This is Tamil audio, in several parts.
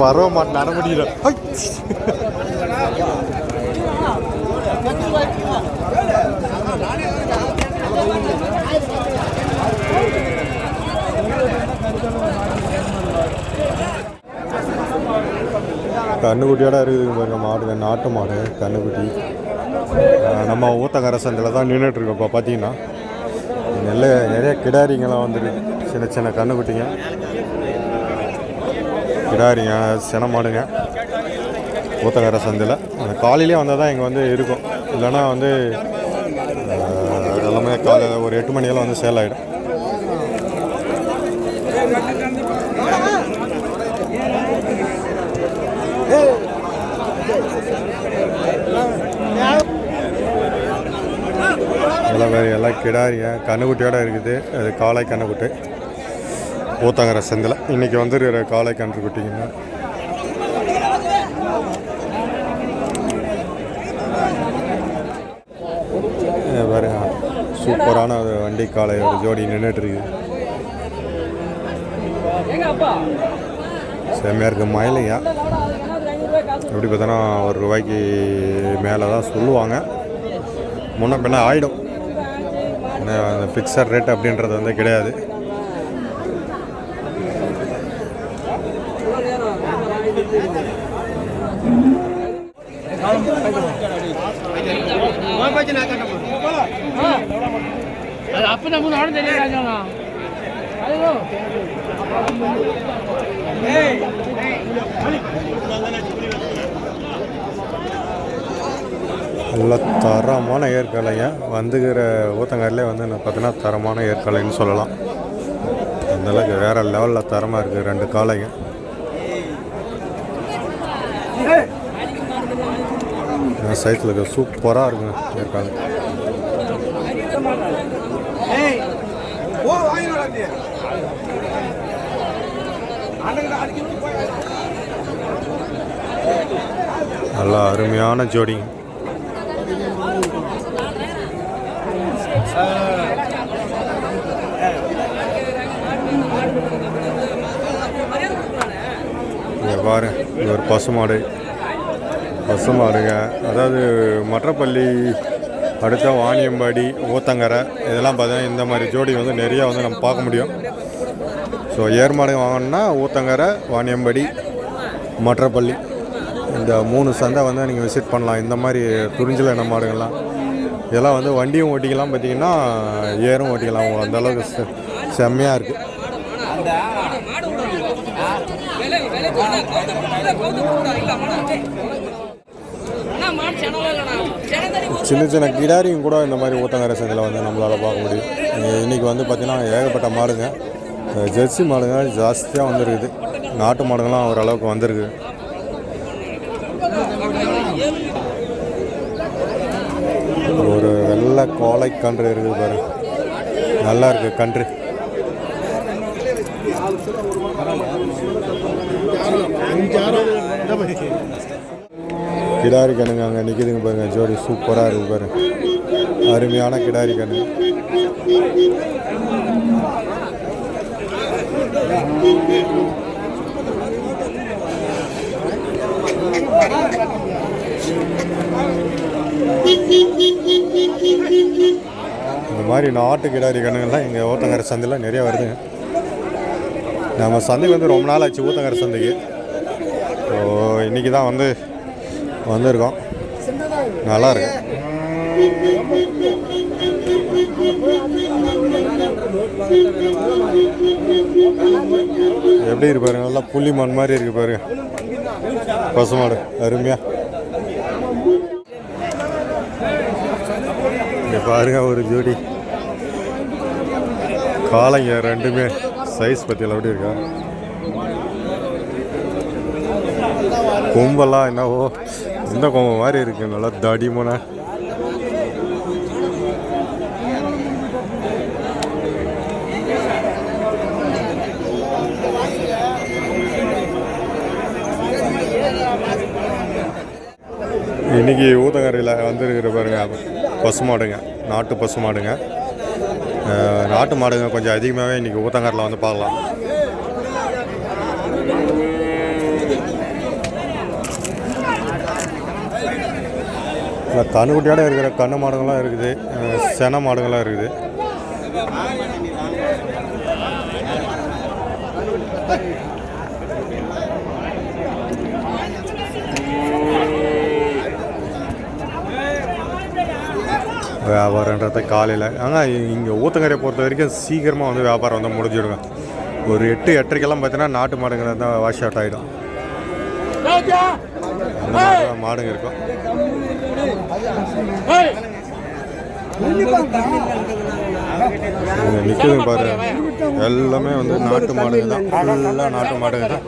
வர மாட்டேன் நட முடியல கண்ணுக்குட்டியோட இருக்குது பாருங்க மாடுங்க நாட்டு மாடு கண்ணுக்குட்டி. நம்ம ஊத்தங்கர சந்தையில் தான் நின்றுட்டு இருக்கோம் இப்போ பார்த்தீங்கன்னா நல்ல நிறைய கிடாரிங்கெல்லாம் வந்துருக்கு சின்ன சின்ன கண்ணுக்குட்டிங்க. கிடாரிங்க சின மாடுங்க. ஊத்தங்கர சந்தையில். அந்த காலையிலே வந்தால் தான் இங்கே வந்து இருக்கும். இல்லைன்னா வந்து எல்லாமே காலையில் ஒரு எட்டு மணிக்கெல்லாம் வந்து சேல் ஆகிடும் எல்லாம் வேறு எல்லாம் கிடாரிங்க. கண்ணுக்குட்டியோட இருக்குது. அது காளை கண்ணுக்குட்டி. ஊத்தங்கிற செந்தில். இன்றைக்கி வந்துருக்கிற காளை கன்றுக்குட்டிங்கன்னா இங்க பாருங்க. சூப்பரான ஒரு வண்டி காளை ஒரு ஜோடி நின்றுட்டுருக்குது செம்மையாக இருக்குது மயிலையா எப்படி பார்த்தோன்னா ஒரு ரூபாய்க்கு மேலே தான் சொல்லுவாங்க. முன்ன பின்ன ஆகிடும் அந்த ஃபிக்ஸட் ரேட் அப்படின்றது வந்து கிடையாது அப்போ நம்ம நானும் தெரியாது ஐயோ நல்ல தரமான ஏற்காலைங்க. வந்துக்கிற ஊத்தங்காரிலே வந்து நான் பார்த்தீங்கன்னா தரமான ஏற்காலைன்னு சொல்லலாம். அந்த அளவுக்கு வேறு லெவலில் தரமாக இருக்குது ரெண்டு காளைங்க. சைத்தில் இருக்க சூப்பராக இருக்குங்க ஏற்காலை நல்லா அருமையான ஜோடிங்க. இங்க பாரு இது ஒரு பசுமாடு பசுமாடுங்க அதாவது மற்றப்பள்ளி அடுத்த வாணியம்பாடி ஊத்தங்கரை இதெல்லாம் பார்த்தீங்கன்னா இந்த மாதிரி ஜோடி வந்து நிறையா வந்து நம்ம பார்க்க முடியும். ஸோ ஏர் மாடு வாங்கணும்னா ஊத்தங்கரை வாணியம்பாடி மற்றப்பள்ளி. இந்த மூணு சந்தை வந்து நீங்கள் விசிட் பண்ணலாம். இந்த மாதிரி துறிஞ்சல் இன மாடுகள்லாம் இதெல்லாம் வந்து வண்டியும் ஓட்டிக்கலாம். பார்த்தீங்கன்னா ஏரும் ஓட்டிக்கலாம். அந்த அளவுக்கு செ- செம்மையாக இருக்குது சின்ன சின்ன கிடாரியும் கூட இந்த மாதிரி ஊத்தங்கரை சந்தையில் வந்து நம்மளால் பார்க்க முடியும். இன்றைக்கி வந்து பார்த்திங்கன்னா ஏகப்பட்ட மாடுங்க. ஜெர்சி மாடுங்க ஜாஸ்தியாக வந்துருக்குது. நாட்டு மாடுங்கள்லாம் ஓரளவுக்கு வந்திருக்கு. ஒரு வெள்ளை கோலை கன்று இருக்குது பாரு. நல்லா இருக்கு கன்று. கிடாரி கண்ணுங்க அங்கே நிற்கிதுங்க பாருங்க. ஜோடி சூப்பராக இருக்குது பாரு. அருமையான கிடாரி கண்ணு. இந்த மாதிரி நாட்டு கிடாரி கண்ணுங்கள்லாம் இங்கே ஊத்தங்கரை சந்தையில் நிறைய வருதுங்க. நம்ம சந்தைக்கு வந்து ரொம்ப நாள் ஆச்சு ஊத்தங்கரை சந்தைக்கு. ஸோ இன்றைக்கி தான் வந்து வந்திருக்கோம். நல்லா இருக்கு. எப்படி இருப்பாரு நல்லா புள்ளி மண் மாதிரி இருக்கு பாருங்க. பசுமாடு அருமையா. பாருங்க ஒரு ஜோடி. காளைங்க ரெண்டுமே. சைஸ் பற்றியில் எப்படி இருக்கா? கொம்பெல்லாம் என்னவோ. இந்த கொம்பு மாதிரி இருக்கு. நல்லா தடிமன இன்னைக்கு ஊத்தங்கரையில் வந்துருக்கிற பாருங்க பசு மாடுங்க. நாட்டு பசு மாடுங்க. நாட்டு மாடுங்க கொஞ்சம் அதிகமாகவே இன்றைக்கி ஊத்தங்கரையில் வந்து பார்க்கலாம். இல்லை கண்ணுக்குட்டியோட இருக்கிற கண்ணு மாடுங்கள்லாம் இருக்குது. சென மாடுங்கள்லாம் இருக்குது. வியாபாரன்றது காலையில் ஆனால் இங்கே ஊத்தங்கரையை பொறுத்த வரைக்கும் சீக்கிரமாக வந்து வியாபாரம் வந்து முடிஞ்சிடுங்க. ஒரு எட்டு எட்டரைக்கெல்லாம் பார்த்தீங்கன்னா நாட்டு மாடுங்க தான் வாஷ் அவுட் ஆகிடும் மாடுங்க இருக்கும். நிற்கிறது நிற்குதுங்க பாரு. எல்லாமே வந்து நாட்டு மாடுங்க தான். ஃபுல்லாக நாட்டு மாடுங்க தான்.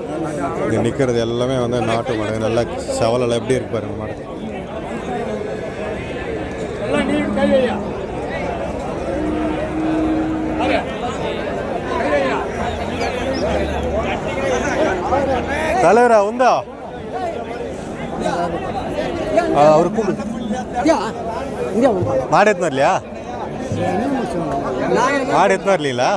இங்கே நிற்கிறது எல்லாமே வந்து நாட்டு மாடுங்க. நல்லா செவலில் எப்படி இருக்கு பாருங்க மாடு எல்லாம் நீ கை வையா பாரு. கை வையா. தலைவரா உண்டா அவர் கூப்பிடு. மாடு எத்தனை இல்லையா மாடு எத்தனை வரலீங்களா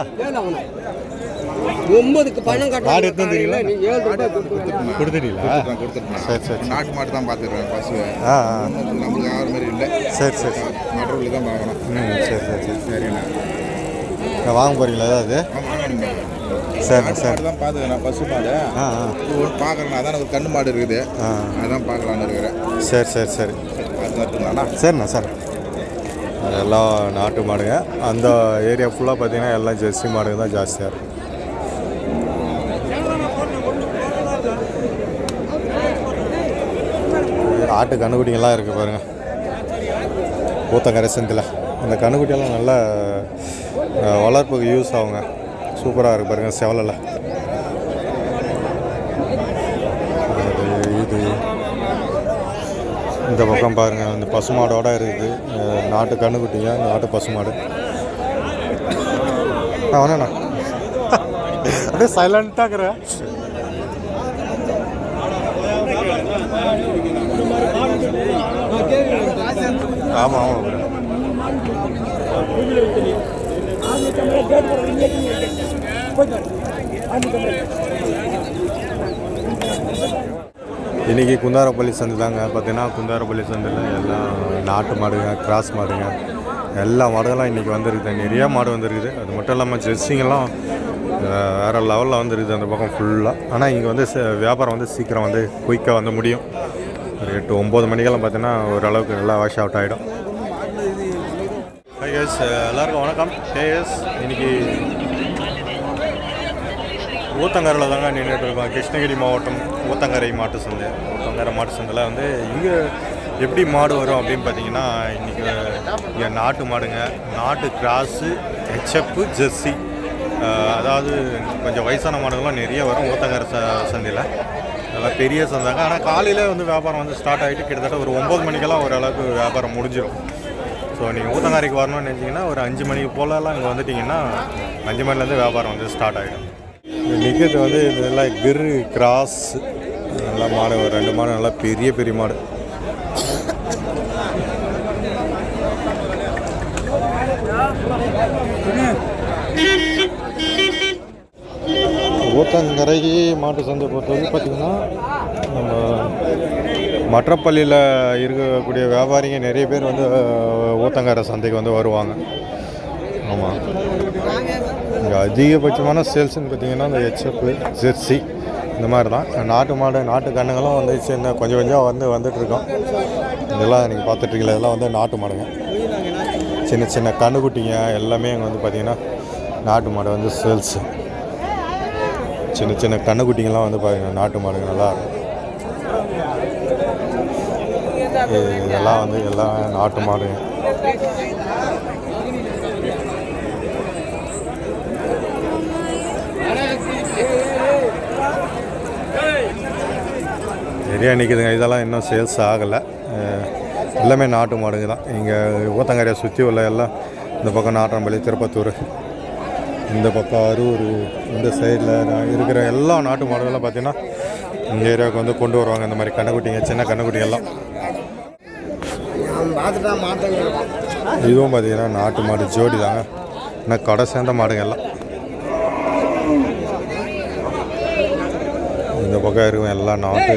ஒன்பதுக்கு பணம் மாடு எத்தனை தெரியுங்களா? நீ ஏழு ரூபாய் கொடுத்து கொடுத்துட்டீங்களா? சரி சரி. நாட்டு மாட்டு தான் பார்த்துருக்கேன். பசுவை ஆ ஆ. நம்மளுக்கு ஆகிற மாதிரி இல்லை. சரி சரி சரி. நடுவில் தான் பார்க்கணும் ம் சரி சரி சரி. சரிண்ணா நான் வாங்க போகிறீங்களா ஏதாவது? சரி சரி. மாடு தான் பார்த்துக்கிறேன் பசு மாடு. ஆ ஆ. பார்க்குறேன். அதான் ஒரு கண்ணு மாடு இருக்குது. ஆ. அதான் பார்க்கலான்னு இருக்கிறேன். சரி சரி சரி. சரிண்ணா சார். எல்லாம் நாட்டு மாடுங்க. அந்த ஏரியா ஃபுல்லாக பார்த்தீங்கன்னா எல்லாம் ஜெர்சி மாடுங்க தான் ஜாஸ்தியாக இருக்கும். ஆட்டு கண்ணுக்குட்டிங்கெல்லாம் இருக்குது பாருங்கள் ஊத்தங்கரை செந்தில் அந்த கண்ணுக்குட்டியெல்லாம் நல்லா வளர்ப்புக்கு யூஸ் ஆகுங்க. சூப்பராக இருக்குது பாருங்கள் செவலில் இது இந்த பக்கம் பாருங்கள் இந்த பசுமாடோட இருக்குது. நாட்டு கண்ணுக்குட்டிங்க நாட்டு பசுமாடு. ஆ வேணா அப்படியே சைலண்ட்டாக இருக்கிறேன் ஆமாம் ஆமாம் இன்றைக்கி குந்தாரப்பள்ளி சந்து தாங்க. பார்த்தீங்கன்னா குந்தாரப்பள்ளி சந்தையில் எல்லாம் நாட்டு மாடுங்க கிராஸ் மாடுங்க எல்லா மாடுகளும் இன்றைக்கி வந்துருக்குது. நிறைய மாடு வந்துருக்குது. அது மட்டும் இல்லாமல் ஜெர்சிங்கெல்லாம் வேறு லெவலில் வந்துருக்குது அந்த பக்கம் ஃபுல்லாக ஆனால் இங்கே வந்து வியாபாரம் வந்து சீக்கிரம் வந்து குயிக்காக வந்து முடியும். ஒரு எட்டு ஒம்பது மணிக்கெல்லாம் பார்த்தீங்கன்னா ஓரளவுக்கு நல்லா வாஷ் அவுட் ஆகிடும் ஹாய் கேஸ் எல்லாருக்கும் வணக்கம். கேஎஸ் இன்னைக்கு ஊத்தங்கரையில் தாங்க நின்றுட்டு இருக்கோம். கிருஷ்ணகிரி மாவட்டம் ஊத்தங்கரை மாட்டு சந்தை. ஊத்தங்கரை மாட்டு சந்தையில் வந்து இங்கே எப்படி மாடு வரும் அப்படின்னு பார்த்தீங்கன்னா இன்றைக்கி இங்கே நாட்டு மாடுங்க. நாட்டு கிராஸு ஹெச்எப்பு ஜெர்சி. அதாவது கொஞ்சம் வயசான மாடுகள்லாம் நிறைய வரும் ஊத்தங்கரை ச சந்தையில். நல்லா பெரிய சந்தைங்க. ஆனால் காலையில் வந்து வியாபாரம் வந்து ஸ்டார்ட் ஆகிட்டு கிட்டத்தட்ட ஒரு ஒம்பது மணிக்கெல்லாம் ஓரளவுக்கு வியாபாரம் முடிஞ்சிடும் ஸோ நீங்கள் ஊத்தங்காரிக்கு வரணும்னு நினச்சிங்கன்னா ஒரு அஞ்சு மணிக்கு போலலாம் இங்கே வந்துட்டிங்கன்னா அஞ்சு மணிலேருந்து வியாபாரம் வந்து ஸ்டார்ட் ஆகிடும் நிற்கிறது வந்து இதெல்லாம் கிரு கிராஸ் நல்லா மாடு ஒரு ரெண்டு மாடு நல்லா பெரிய பெரிய மாடு. ஊத்தங்கரை மாட்டு சந்தை பொறுத்தவரைக்கும் பார்த்திங்கன்னா நம்ம மற்றப்பள்ளியில் இருக்கக்கூடிய வியாபாரிங்க நிறைய பேர் வந்து ஊத்தங்கரை சந்தைக்கு வந்து வருவாங்க. ஆமாம் இங்கே அதிகபட்சமான சேல்ஸ்ன்னு பார்த்தீங்கன்னா இந்த ஹெச்எப்பு ஜெர்சி இந்த மாதிரி தான் நாட்டு மாடு நாட்டு கண்ணுங்களும் வந்து சின்ன கொஞ்சம் கொஞ்சம் வந்து வந்துட்டுருக்கோம் இதெல்லாம் நீங்கள் பார்த்துட்ருக்கீங்களா இதெல்லாம் வந்து நாட்டு மாடுங்க. சின்ன சின்ன கண்ணுக்குட்டிங்க எல்லாமே இங்கே வந்து பார்த்திங்கன்னா நாட்டு மாடு வந்து சேல்ஸு சின்ன சின்ன கண்ணுக்குட்டிங்கெல்லாம் வந்து பாருங்க நாட்டு மாடுங்க நல்லா இருக்கும். இதெல்லாம் வந்து எல்லாம் நாட்டு மாடுங்க. நிறையா நிற்கிதுங்க இதெல்லாம் இன்னும் சேல்ஸ் ஆகலை. எல்லாமே நாட்டு மாடுங்க தான். இங்கே ஊத்தங்கரையை சுற்றி உள்ள எல்லாம் இந்த பக்கம் நாட்டாம்பள்ளி திருப்பத்தூர் இந்த பக்கம் அரூர் இந்த சைடில் இருக்கிற எல்லா நாட்டு மாடுகளும் பார்த்தீங்கன்னா இந்த ஏரியாவுக்கு வந்து கொண்டு வருவாங்க. இந்த மாதிரி கண்ணுக்குட்டிங்க சின்ன கண்ணுக்குட்டிங்க எல்லாம் இதுவும் பார்த்தீங்கன்னா நாட்டு மாடு ஜோடி தாங்க. ஆனால் கடை சேர்ந்த மாடுங்க எல்லாம் இந்த பக்கம் இருக்கும் எல்லாம் நாட்டு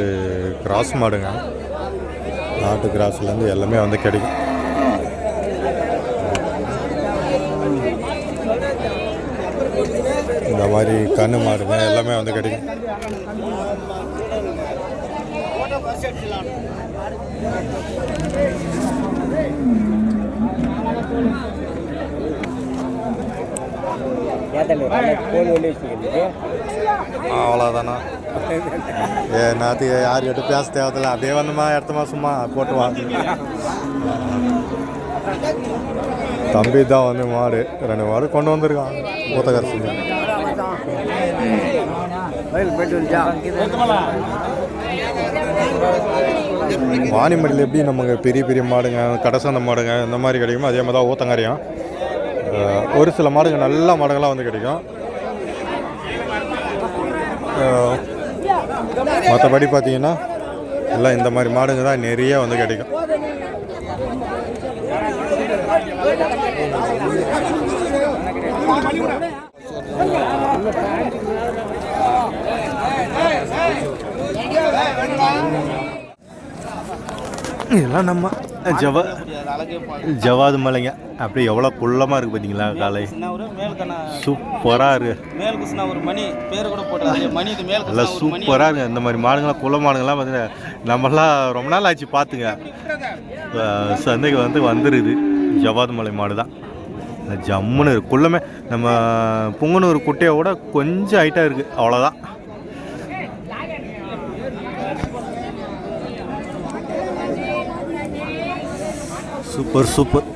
கிராஸ் மாடுங்க. நாட்டு கிராஸ்லேருந்து எல்லாமே வந்து கிடைக்கும். மாதிரி கண்ணு மாடுங்க எல்லாமே வந்து கிடைக்கும் அவ்வளோதானா ஏ நாத்துக்கு யார் கிட்ட பேச தேவையில்ல அதே வந்தமா எடுத்தமா சும்மா போட்டு வாங்க தம்பி தான் வந்து மாடு ரெண்டு மாடு கொண்டு வந்திருக்கான் மூத்தகரசு வாணிமடியில் எப்படி நமக்கு பெரிய பெரிய மாடுங்க கடைசந்த மாடுங்க இந்த மாதிரி கிடைக்குமோ அதே மாதிரி தான் ஊத்தங்கரையும் ஒரு சில மாடுங்க நல்ல மாடுங்களாம் வந்து கிடைக்கும். மற்றபடி பார்த்தீங்கன்னா எல்லாம் இந்த மாதிரி மாடுங்க தான் நிறைய வந்து கிடைக்கும். இதெல்லாம் நம்ம ஜவ ஜவாது மலைங்க. அப்படி எவ்வளோ குள்ளமாக இருக்குது பார்த்தீங்களா காலை? சூப்பராக இருக்குது ஒரு மணி பேர் கூட நல்லா சூப்பராக இருக்குது இந்த மாதிரி மாடுங்களாம் குள்ள மாடுங்கள்லாம் பார்த்தீங்கன்னா நம்மளாம் ரொம்ப நாள் ஆச்சு பார்த்துங்க. சந்தைக்கு வந்து வந்துடுது ஜவாது மலை மாடு தான். ஜம்முன்னு இருக்கு. குள்ளமே நம்ம புங்கனூர் குட்டையை விட கொஞ்சம் ஹைட்டாக இருக்குது அவ்வளோதான் சூப்பர் சூப்பர்.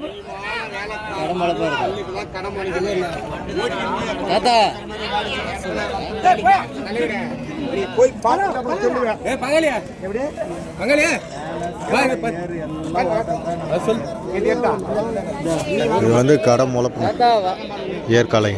போ- தாத்தா போய் எப்படி இது வந்து கடை முளப்பு ஏற்காலை.